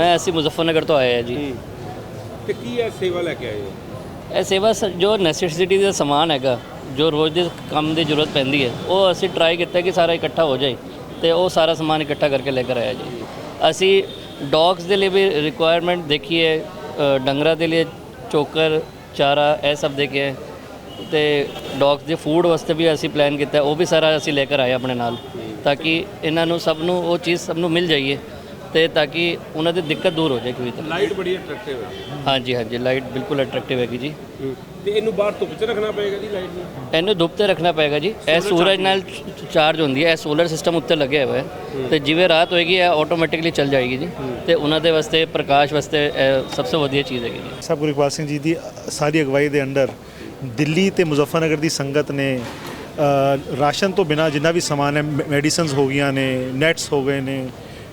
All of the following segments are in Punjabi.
ਮੈਂ ਅਸੀਂ ਮੁਜ਼ੱਫਰਨਗਰ ਤੋਂ ਆਏ ਹਾਂ ਜੀ। ਹੂੰ। ਤੇ ਕੀ ਹੈ ਸੇਵਾ ਲੈ ਕੇ ਆਏ ਹੋ? ਇਹ ਸੇਵਾ ਸ- ਜੋ ਨੈਸੈਸਿਟੀ ਦਾ ਸਮਾਨ ਹੈਗਾ ਜੋ ਰੋਜ਼ ਦੇ ਕੰਮ ਦੀ ਜ਼ਰੂਰਤ ਪੈਂਦੀ ਹੈ ਉਹ ਅਸੀਂ ਟਰਾਈ ਕੀਤਾ ਕਿ ਸਾਰਾ ਇਕੱਠਾ ਹੋ ਜਾਏ ਤੇ ਉਹ ਸਾਰਾ ਸਮਾਨ ਇਕੱਠਾ ਕਰਕੇ ਲੈ ਕੇ ਆਇਆ ਜੀ। ਅਸੀਂ ਡੌਗਸ ਦੇ ਲਈ ਵੀ ਰਿਕੁਆਇਰਮੈਂਟ ਦੇਖੀ ਹੈ ਅ, ਡੰਗਰਾਂ ਦੇ ਲਈ ਚੋਕਰ ਚਾਰਾ ਇਹ ਸਭ ਦੇਖਿਆ ਹੈ। ਤੇ ਡੌਗਸ ਦੇ ਫੂਡ ਵਾਸਤੇ ਵੀ ਅਸੀਂ ਪਲਾਨ ਕੀਤਾ ਹੈ, ਉਹ ਵੀ ਸਾਰਾ ਅਸੀਂ ਲੈ ਕੇ ਆਏ ਆਪਣੇ ਨਾਲ ਤਾਂ ਕਿ ਇਹਨਾਂ ਨੂੰ ਸਭ ਨੂੰ ਉਹ ਚੀਜ਼ ਸਭ ਨੂੰ ਮਿਲ ਜਾਈਏ। ਤੇ ਤਾਂ ਕਿ ਉਹਨਾਂ ਦੀ ਦਿੱਕਤ ਦੂਰ ਹੋ ਜਾਏ ਕੋਈ ਤਰ੍ਹਾਂ ਲਾਈਟ ਬੜੀ ਅਟਰੈਕਟਿਵ ਹੈ। ਹਾਂਜੀ ਹਾਂਜੀ ਲਾਈਟ ਬਿਲਕੁਲ ਅਟਰੈਕਟਿਵ ਹੈਗੀ ਜੀ। ਤੇ ਇਹਨੂੰ ਬਾਹਰ ਧੁੱਪ 'ਚ ਰੱਖਣਾ ਪਏਗਾ ਜੀ ਲਾਈਟ ਨੂੰ? ਇਹਨੂੰ ਧੁੱਪ ਤੇ ਰੱਖਣਾ ਪਏਗਾ ਜੀ। ਇਹ ਸੂਰਜ ਨਾਲ ਚਾਰਜ ਹੁੰਦੀ ਹੈ ਇਹ ਸੋਲਰ ਸਿਸਟਮ ਉੱਤੇ ਲੱਗਿਆ ਹੋਇਆ ਹੈ। ਤੇ ਜਿਵੇਂ ਰਾਤ ਹੋਏਗੀ ਇਹ ਆਟੋਮੈਟਿਕਲੀ ਚੱਲ ਜਾਏਗੀ ਜੀ। ਤੇ ਉਹਨਾਂ ਦੇ ਵਾਸਤੇ ਪ੍ਰਕਾਸ਼ ਵਾਸਤੇ ਇਹ ਸਭ ਤੋਂ ਵਧੀਆ ਚੀਜ਼ ਹੈਗੀ ਜੀ। ਸਾਹਿਬ ਗੁਰੂ ਇਕਬਾਲ ਸਿੰਘ ਜੀ ਦੀ ਸਾਰੀ ਅਗਵਾਈ ਦੇ ਅੰਡਰ ਦਿੱਲੀ ਤੇ ਮੁਜ਼ੱਫਰਨਗਰ ਦੀ ਸੰਗਤ ਨੇ ਰਾਸ਼ਨ ਤੋਂ ਬਿਨਾ ਜਿੰਨਾ ਵੀ ਸਮਾਨ ਹੈ ਮੈਡੀਸਨਸ ਹੋ ਗਈਆਂ ਨੇ ਨੈਟਸ ਹੋ ਗਏ ਨੇ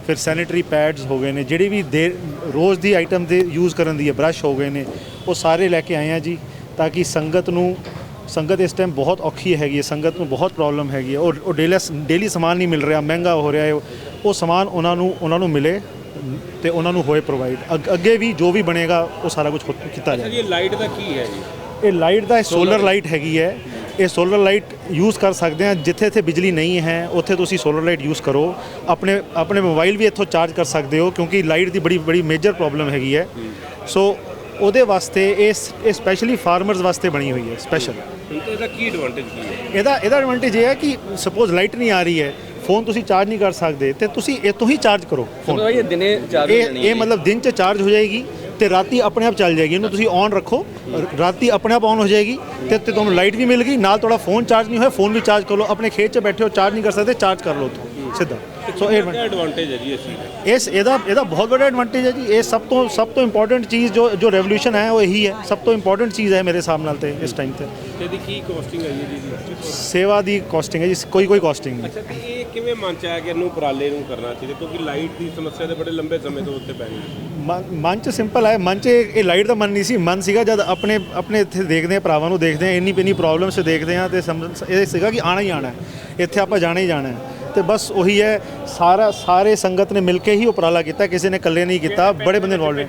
ਫਿਰ ਸੈਨੀਟਰੀ ਪੈਡਸ ਹੋ ਗਏ ਨੇ ਜਿਹੜੀ ਵੀ ਦੇ ਰੋਜ਼ ਦੀ ਆਈਟਮ ਦੇ ਯੂਜ਼ ਕਰਨ ਦੀ ਹੈ ਬ੍ਰਸ਼ ਹੋ ਗਏ ਨੇ ਉਹ ਸਾਰੇ ਲੈ ਕੇ ਆਏ ਆ ਜੀ ਤਾਂ ਕਿ ਸੰਗਤ ਨੂੰ ਸੰਗਤ ਇਸ ਟਾਈਮ ਬਹੁਤ ਔਖੀ ਹੈਗੀ ਹੈ ਸੰਗਤ ਨੂੰ ਬਹੁਤ ਪ੍ਰੋਬਲਮ ਹੈਗੀ ਹੈ ਉਹ ਉਹ ਡੇਲੀ ਡੇਲੀ ਸਮਾਨ ਨਹੀਂ ਮਿਲ ਰਿਹਾ ਮਹਿੰਗਾ ਹੋ ਰਿਹਾ ਹੈ ਉਹ ਸਮਾਨ ਉਹਨਾਂ ਨੂੰ ਉਹਨਾਂ ਨੂੰ ਮਿਲੇ ਤੇ ਉਹਨਾਂ ਨੂੰ ਹੋਏ ਪ੍ਰੋਵਾਈਡ ਅੱਗੇ ਵੀ ਜੋ ਵੀ ਬਣੇਗਾ ਉਹ ਸਾਰਾ ਕੁਝ ਕੀਤਾ ਅੱਛਾ ਜਾਏ ਜੀ ਇਹ ਲਾਈਟ ਦਾ ਕੀ ਹੈ ਜੀ? ਇਹ ਲਾਈਟ ਦਾ ਸੋਲਰ ਲਾਈਟ ਹੈਗੀ ਹੈ ਇਹ ਸੋਲਰ ਲਾਈਟ ਯੂਜ਼ ਕਰ ਸਕਦੇ ਆ ਜਿੱਥੇ ਇੱਥੇ ਬਿਜਲੀ ਨਹੀਂ ਹੈ ਉੱਥੇ ਤੁਸੀਂ ਸੋਲਰ ਲਾਈਟ ਯੂਜ਼ ਕਰੋ। ਆਪਣੇ ਆਪਣੇ ਮੋਬਾਈਲ ਵੀ ਇੱਥੋਂ ਚਾਰਜ ਕਰ ਸਕਦੇ ਹੋ ਕਿਉਂਕਿ ਲਾਈਟ ਦੀ ਬੜੀ ਬੜੀ ਮੇਜਰ ਪ੍ਰੋਬਲਮ ਹੈਗੀ ਹੈ। ਸੋ ਉਹਦੇ ਵਾਸਤੇ ਇਹ ਇਹ ਸਪੈਸ਼ਲੀ ਫਾਰਮਰਸ ਵਾਸਤੇ ਬਣੀ ਹੋਈ ਹੈ ਸਪੈਸ਼ਲ ਇਹਦਾ ਕੀ ਐਡਵਾਂਟੇਜ ਕੀ ਹੈ? ਇਹਦਾ ਇਹਦਾ ਐਡਵਾਂਟੇਜ ਇਹ ਹੈ ਕਿ ਸਪੋਜ਼ ਲਾਈਟ ਨਹੀਂ ਆ ਰਹੀ ਹੈ ਫੋਨ ਤੁਸੀਂ ਚਾਰਜ ਨਹੀਂ ਕਰ ਸਕਦੇ ਤੇ ਤੁਸੀਂ ਇੱਥੋਂ ਹੀ ਚਾਰਜ ਕਰੋ ਫੋਨ ਇਹ ਦਿਨੇ ਚਾਰ ਇਹ ਇਹ ਮਤਲਬ ਦਿਨ ਚ ਚਾਰਜ ਹੋ ਜਾਏਗੀ। ਤੇ ਰਾਤੀ ਆਪਣੇ ਆਪ ਚੱਲ ਜਾਏਗੀ ਇਹਨੂੰ ਤੁਸੀਂ ਔਨ ਰੱਖੋ। ਰਾਤੀ ਆਪਣੇ ਆਪ ਔਨ ਹੋ ਜਾਏਗੀ ਤੇ ਤੇ ਤੁਹਾਨੂੰ ਲਾਈਟ ਵੀ ਮਿਲ ਗਈ ਨਾਲ ਤੁਹਾਡਾ ਫੋਨ ਚਾਰਜ ਨਹੀਂ ਹੋਇਆ ਫੋਨ ਵੀ ਚਾਰਜ ਕਰ ਲਓ। ਆਪਣੇ ਖੇਤ 'ਚ ਬੈਠੇ ਹੋ ਚਾਰਜ ਨਹੀਂ ਕਰ ਸਕਦੇ ਚਾਰਜ ਕਰ ਲਓ ਉੱਥੋਂ ਸਿੱਧਾ। ਸੋ ਇਹ ਐਡਵਾਂਟੇਜ ਹੈ ਜੀ ਇਸ ਇਸ ਇਹਦਾ ਇਹਦਾ ਬਹੁਤ ਵੱਡਾ ਐਡਵਾਂਟੇਜ ਹੈ ਜੀ। ਇਹ ਸਭ ਤੋਂ ਸਭ ਤੋਂ ਇੰਪੋਰਟੈਂਟ ਚੀਜ਼ ਜੋ ਜੋ ਰੈਵੋਲੂਸ਼ਨ ਹੈ ਉਹ ਇਹੀ ਹੈ। ਸਭ ਤੋਂ ਇੰਪੋਰਟੈਂਟ ਚੀਜ਼ ਹੈ ਮੇਰੇ ਹਿਸਾਬ ਨਾਲ ਤੇ ਇਸ ਟਾਈਮ ਤੇ। ਇਹਦੀ ਕੀ ਕੋਸਟਿੰਗ ਹੈ ਜੀ ਸੇਵਾ ਦੀ ਕਾਸਟਿੰਗ ਹੈ ਜੀ ਕੋਈ ਕੋਈ ਕਾਸਟਿੰਗ ਨਹੀਂ। ਕਿਵੇਂ ਮਨ ਚ ਆਇਆ ਕਿ ਇਹਨੂੰ ਉਪਰਾਲੇ ਨੂੰ ਕਰਨਾ ਚਾਹੀਦਾ? ਕਿਉਂਕਿ ਲਾਈਟ ਦੀ ਸਮੱਸਿਆ ਤੇ ਬੜੇ ਲੰਬੇ ਸਮੇਂ ਤੋਂ ਉੱਤੇ ਪੈ ਹੈ। ਮਨ- ਚ ਸਿੰਪਲ ਹੈ ਮਨ ਚ ਇਹ ਲਾਈਟ ਦਾ ਮਨ ਨਹੀਂ ਸੀ। ਮਨ ਸੀਗਾ ਜਦ ਆਪਣੇ ਆਪਣੇ ਇੱਥੇ ਦੇਖਦੇ ਆ ਭਰਾਵਾਂ ਨੂੰ ਦੇਖਦੇ ਆ ਇੰਨੀ ਇੰਨੀ ਪ੍ਰੋਬਲਮਸ ਦੇਖਦੇ ਆ ਤੇ ਸਮਝ, ਇਹ ਸੀਗਾ ਕਿ ਆਣਾ ਹੀ ਆਣਾ ਹੈ। ਇੱਥੇ ਆਪਾਂ ਜਾਣਾ ਹੀ ਜਾਣਾ ਹੈ। ਤੇ ਬਸ ਉਹੀ ਹੈ, ਸਾਰਾ, ਸਾਰੇ ਸੰਗਤ ਨੇ ਮਿਲ ਕੇ ਹੀ ਉਪਰਾਲਾ ਕੀਤਾ, ਕਿਸੇ ਨੇ ਇਕੱਲੇ ਨਹੀਂ ਕੀਤਾ, ਬੜੇ ਬੰਦੇ ਇਨਵੋਲਵ